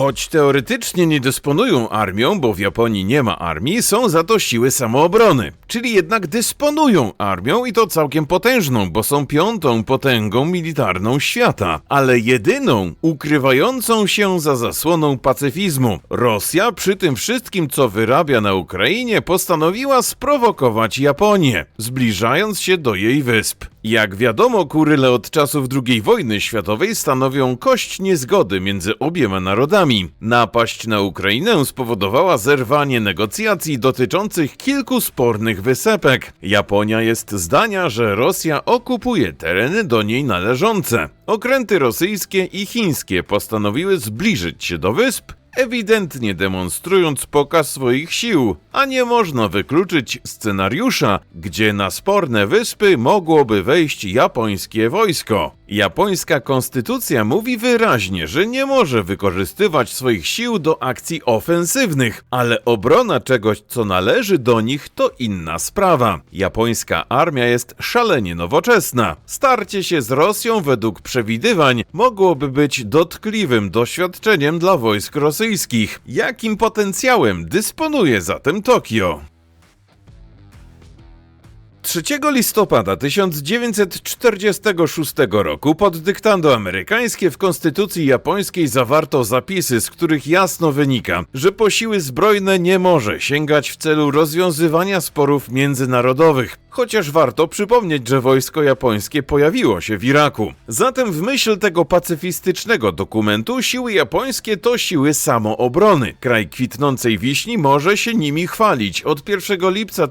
Choć teoretycznie nie dysponują armią, bo w Japonii nie ma armii, są za to siły samoobrony. Czyli jednak dysponują armią i to całkiem potężną, bo są piątą potęgą militarną świata, ale jedyną ukrywającą się za zasłoną pacyfizmu. Rosja przy tym wszystkim, co wyrabia na Ukrainie, postanowiła sprowokować Japonię, zbliżając się do jej wysp. Jak wiadomo, Kuryle od czasów II wojny światowej stanowią kość niezgody między obiema narodami. Napaść na Ukrainę spowodowała zerwanie negocjacji dotyczących kilku spornych wysepek. Japonia jest zdania, że Rosja okupuje tereny do niej należące. Okręty rosyjskie i chińskie postanowiły zbliżyć się do wysp ewidentnie demonstrując pokaz swoich sił, a nie można wykluczyć scenariusza, gdzie na sporne wyspy mogłoby wejść japońskie wojsko. Japońska konstytucja mówi wyraźnie, że nie może wykorzystywać swoich sił do akcji ofensywnych, ale obrona czegoś, co należy do nich, to inna sprawa. Japońska armia jest szalenie nowoczesna. Starcie się z Rosją według przewidywań mogłoby być dotkliwym doświadczeniem dla wojsk rosyjskich. Jakim potencjałem dysponuje zatem Tokio? 3 listopada 1946 roku pod dyktando amerykańskie w konstytucji japońskiej zawarto zapisy, z których jasno wynika, że po siły zbrojne nie może sięgać w celu rozwiązywania sporów międzynarodowych. Chociaż warto przypomnieć, że wojsko japońskie pojawiło się w Iraku. Zatem w myśl tego pacyfistycznego dokumentu siły japońskie to siły samoobrony. Kraj kwitnącej wiśni może się nimi chwalić od 1 lipca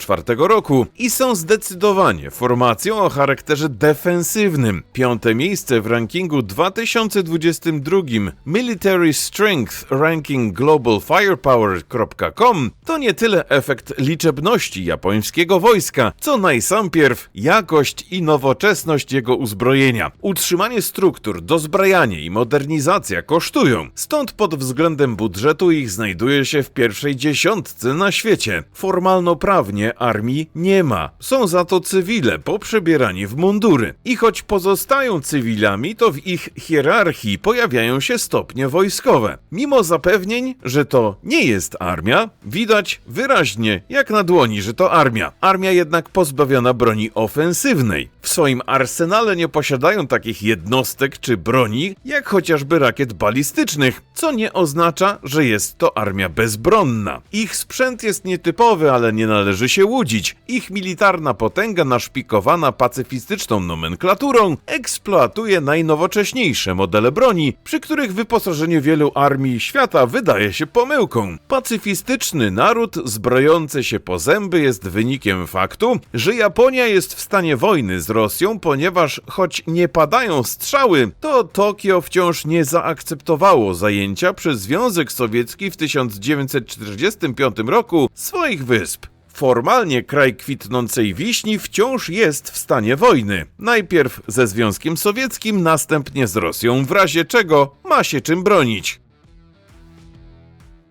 1954 roku i są zdecydowanie formacją o charakterze defensywnym. Piąte miejsce w rankingu 2022 Military Strength Ranking Global Firepower.com to nie tyle efekt liczebności japońskiego wojska, co najsampierw jakość i nowoczesność jego uzbrojenia. Utrzymanie struktur, dozbrajanie i modernizacja kosztują, stąd pod względem budżetu ich znajduje się w pierwszej dziesiątce na świecie. Formalno-prawnie armii nie ma, są za to cywile poprzebierani w mundury. I choć pozostają cywilami, to w ich hierarchii pojawiają się stopnie wojskowe. Mimo zapewnień, że to nie jest armia, widać wyraźnie jak na dłoni, że to armia. Armia jednak pozbawiona broni ofensywnej. W swoim arsenale nie posiadają takich jednostek czy broni, jak chociażby rakiet balistycznych, co nie oznacza, że jest to armia bezbronna. Ich sprzęt jest nietypowy, ale nie należy się łudzić. Ich militarna potęga naszpikowana pacyfistyczną nomenklaturą eksploatuje najnowocześniejsze modele broni, przy których wyposażenie wielu armii świata wydaje się pomyłką. Pacyfistyczny naród zbrojący się po zęby jest wynikiem faktu, że Japonia jest w stanie wojny z Rosją, ponieważ choć nie padają strzały, to Tokio wciąż nie zaakceptowało zajęcia przez Związek Sowiecki w 1945 roku swoich wysp. Formalnie kraj kwitnącej wiśni wciąż jest w stanie wojny. Najpierw ze Związkiem Sowieckim, następnie z Rosją, w razie czego ma się czym bronić.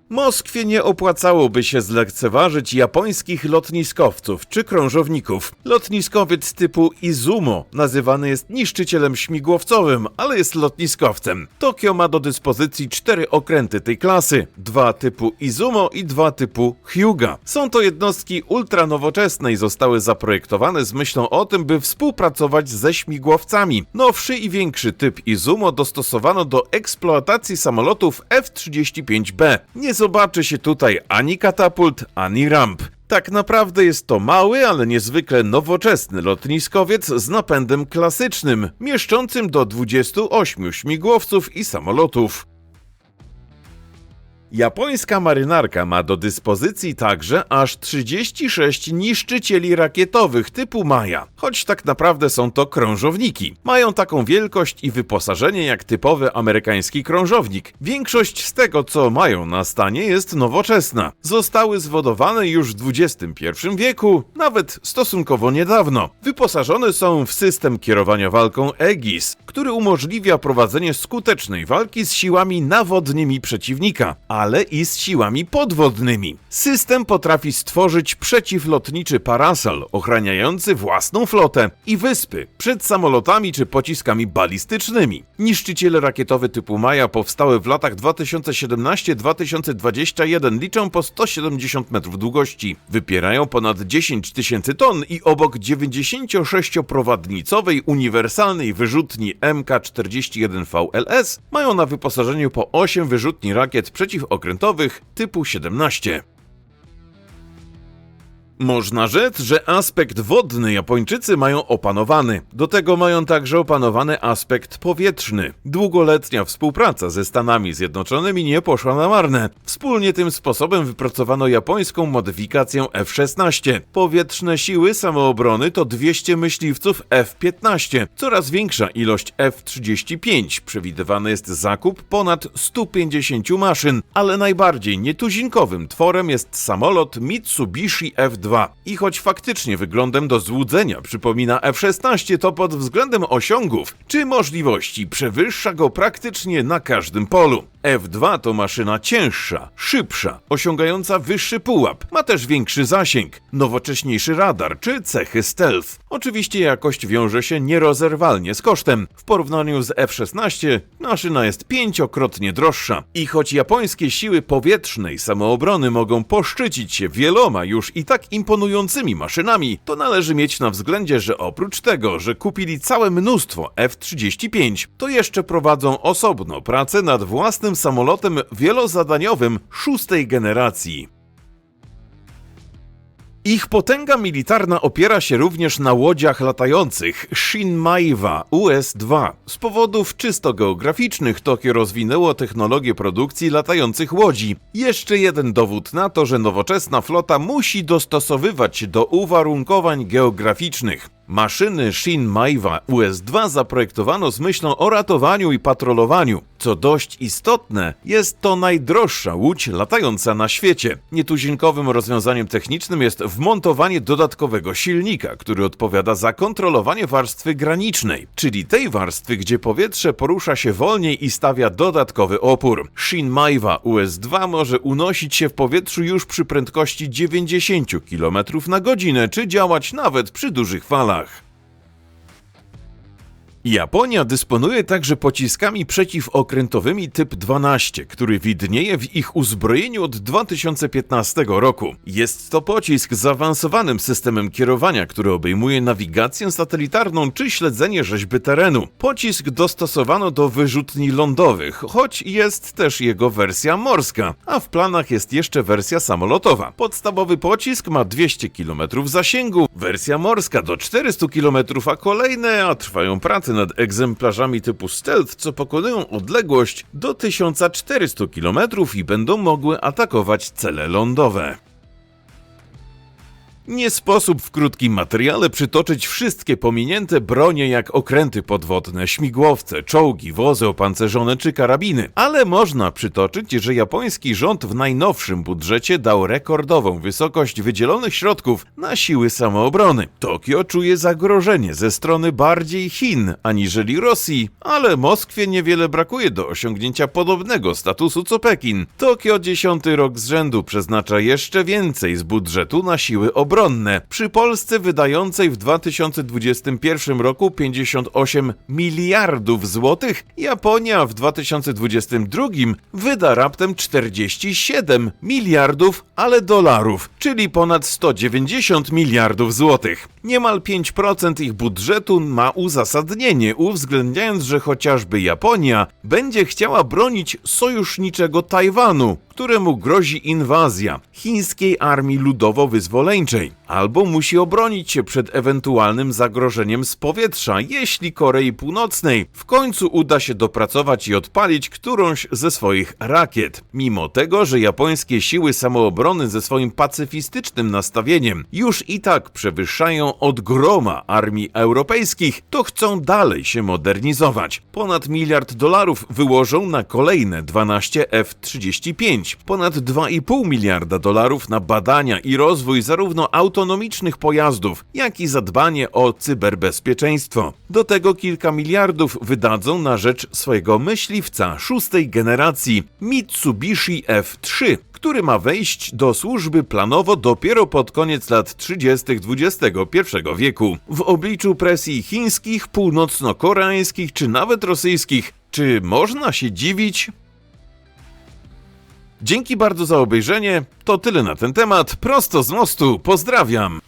Moskwie nie opłacałoby się zlekceważyć japońskich lotniskowców czy krążowników. Lotniskowiec typu Izumo nazywany jest niszczycielem śmigłowcowym, ale jest lotniskowcem. Tokio ma do dyspozycji cztery okręty tej klasy, dwa typu Izumo i dwa typu Hyuga. Są to jednostki ultranowoczesne i zostały zaprojektowane z myślą o tym, by współpracować ze śmigłowcami. Nowszy i większy typ Izumo dostosowano do eksploatacji samolotów F-35B. Nie zobaczy się tutaj ani katapult, ani ramp. Tak naprawdę jest to mały, ale niezwykle nowoczesny lotniskowiec z napędem klasycznym, mieszczącym do 28 śmigłowców i samolotów. Japońska marynarka ma do dyspozycji także aż 36 niszczycieli rakietowych typu Maja, choć tak naprawdę są to krążowniki. Mają taką wielkość i wyposażenie jak typowy amerykański krążownik. Większość z tego, co mają na stanie, jest nowoczesna. Zostały zwodowane już w XXI wieku, nawet stosunkowo niedawno. Wyposażone są w system kierowania walką Aegis, który umożliwia prowadzenie skutecznej walki z siłami nawodnymi przeciwnika. A ale i z siłami podwodnymi. System potrafi stworzyć przeciwlotniczy parasol ochraniający własną flotę i wyspy przed samolotami czy pociskami balistycznymi. Niszczyciele rakietowe typu Maja powstałe w latach 2017-2021 liczą po 170 metrów długości, wypierają ponad 10 tysięcy ton i obok 96-prowadnicowej uniwersalnej wyrzutni MK-41 VLS mają na wyposażeniu po 8 wyrzutni rakiet przeciwokrętowych typu 17. Można rzec, że aspekt wodny Japończycy mają opanowany. Do tego mają także opanowany aspekt powietrzny. Długoletnia współpraca ze Stanami Zjednoczonymi nie poszła na marne. Wspólnie tym sposobem wypracowano japońską modyfikację F-16. Powietrzne siły samoobrony to 200 myśliwców F-15. Coraz większa ilość F-35. Przewidywany jest zakup ponad 150 maszyn, ale najbardziej nietuzinkowym tworem jest samolot Mitsubishi F-2. I choć faktycznie wyglądem do złudzenia przypomina F-16, to pod względem osiągów czy możliwości przewyższa go praktycznie na każdym polu. F2 to maszyna cięższa, szybsza, osiągająca wyższy pułap, ma też większy zasięg, nowocześniejszy radar czy cechy stealth. Oczywiście jakość wiąże się nierozerwalnie z kosztem. W porównaniu z F-16 maszyna jest pięciokrotnie droższa. I choć japońskie siły powietrznej samoobrony mogą poszczycić się wieloma już i tak imponującymi maszynami, to należy mieć na względzie, że oprócz tego, że kupili całe mnóstwo F-35, to jeszcze prowadzą osobno pracę nad własnym samolotem wielozadaniowym szóstej generacji. Ich potęga militarna opiera się również na łodziach latających Shinmaiwa US-2. Z powodów czysto geograficznych Tokio rozwinęło technologię produkcji latających łodzi. Jeszcze jeden dowód na to, że nowoczesna flota musi dostosowywać się do uwarunkowań geograficznych. Maszyny Shin Maiwa US-2 zaprojektowano z myślą o ratowaniu i patrolowaniu. Co dość istotne, jest to najdroższa łódź latająca na świecie. Nietuzinkowym rozwiązaniem technicznym jest wmontowanie dodatkowego silnika, który odpowiada za kontrolowanie warstwy granicznej, czyli tej warstwy, gdzie powietrze porusza się wolniej i stawia dodatkowy opór. Shin Maiwa US-2 może unosić się w powietrzu już przy prędkości 90 km na godzinę, czy działać nawet przy dużych falach. домах. Japonia dysponuje także pociskami przeciwokrętowymi typ 12, który widnieje w ich uzbrojeniu od 2015 roku. Jest to pocisk z zaawansowanym systemem kierowania, który obejmuje nawigację satelitarną czy śledzenie rzeźby terenu. Pocisk dostosowano do wyrzutni lądowych, choć jest też jego wersja morska, a w planach jest jeszcze wersja samolotowa. Podstawowy pocisk ma 200 km zasięgu, wersja morska do 400 km, a kolejne, a trwają prace nad egzemplarzami typu stealth, co pokonują odległość do 1400 km i będą mogły atakować cele lądowe. Nie sposób w krótkim materiale przytoczyć wszystkie pominięte bronie jak okręty podwodne, śmigłowce, czołgi, wozy opancerzone czy karabiny, ale można przytoczyć, że japoński rząd w najnowszym budżecie dał rekordową wysokość wydzielonych środków na siły samoobrony. Tokio czuje zagrożenie ze strony bardziej Chin aniżeli Rosji, ale Moskwie niewiele brakuje do osiągnięcia podobnego statusu co Pekin. Tokio dziesiąty rok z rzędu przeznacza jeszcze więcej z budżetu na siły obronne obronne. Przy Polsce wydającej w 2021 roku 58 miliardów złotych, Japonia w 2022 wyda raptem 47 miliardów, ale dolarów, czyli ponad 190 miliardów złotych. Niemal 5% ich budżetu ma uzasadnienie, uwzględniając, że chociażby Japonia będzie chciała bronić sojuszniczego Tajwanu, któremu grozi inwazja chińskiej armii ludowo-wyzwoleńczej, albo musi obronić się przed ewentualnym zagrożeniem z powietrza, jeśli Korei Północnej w końcu uda się dopracować i odpalić którąś ze swoich rakiet. Mimo tego, że japońskie siły samoobrony ze swoim pacyfistycznym nastawieniem już i tak przewyższają od groma armii europejskich, to chcą dalej się modernizować. Ponad miliard dolarów wyłożą na kolejne 12 F-35, ponad 2,5 miliarda dolarów na badania i rozwój zarówno auto autonomicznych pojazdów, jak i zadbanie o cyberbezpieczeństwo. Do tego kilka miliardów wydadzą na rzecz swojego myśliwca szóstej generacji Mitsubishi F3, który ma wejść do służby planowo dopiero pod koniec lat 30. XXI wieku. W obliczu presji chińskich, północno-koreańskich czy nawet rosyjskich, czy można się dziwić? Dzięki bardzo za obejrzenie. To tyle na ten temat. Prosto z mostu. Pozdrawiam.